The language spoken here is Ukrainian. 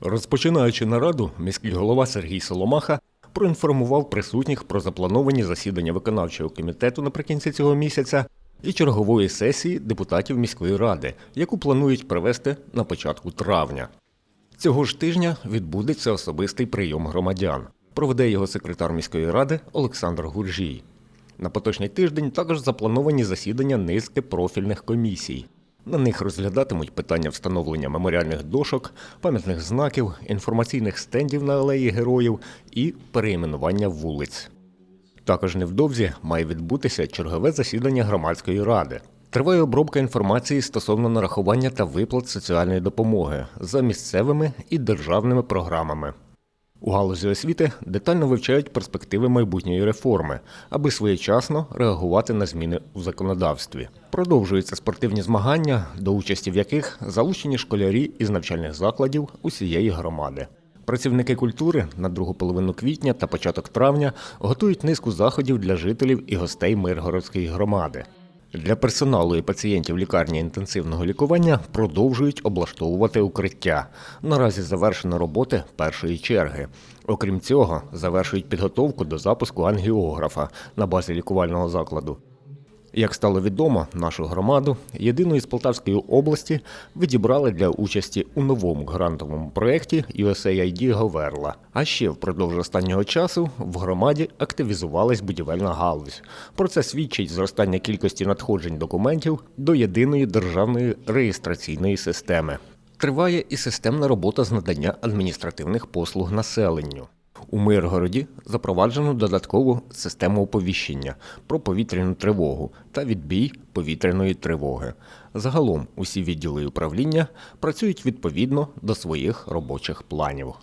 Розпочинаючи нараду, міський голова Сергій Соломаха проінформував присутніх про заплановані засідання виконавчого комітету наприкінці цього місяця і чергової сесії депутатів міської ради, яку планують провести на початку травня. Цього ж тижня відбудеться особистий прийом громадян. Проведе його секретар міської ради Олександр Гуржій. На поточний тиждень також заплановані засідання низки профільних комісій. На них розглядатимуть питання встановлення меморіальних дошок, пам'ятних знаків, інформаційних стендів на алеї героїв і переіменування вулиць. Також невдовзі має відбутися чергове засідання громадської ради. Триває обробка інформації стосовно нарахування та виплат соціальної допомоги за місцевими і державними програмами. У галузі освіти детально вивчають перспективи майбутньої реформи, аби своєчасно реагувати на зміни у законодавстві. Продовжуються спортивні змагання, до участі в яких залучені школярі із навчальних закладів усієї громади. Працівники культури на другу половину квітня та початок травня готують низку заходів для жителів і гостей Миргородської громади. Для персоналу і пацієнтів лікарні інтенсивного лікування продовжують облаштовувати укриття. Наразі завершено роботи першої черги. Окрім цього, завершують підготовку до запуску ангіографа на базі лікувального закладу. Як стало відомо, нашу громаду єдиною з Полтавської області відібрали для участі у новому грантовому проєкті USAID Говерла. А ще впродовж останнього часу в громаді активізувалась будівельна галузь. Про це свідчить зростання кількості надходжень документів до єдиної державної реєстраційної системи. Триває і системна робота з надання адміністративних послуг населенню. У Миргороді запроваджено додаткову систему оповіщення про повітряну тривогу та відбій повітряної тривоги. Загалом усі відділи управління працюють відповідно до своїх робочих планів.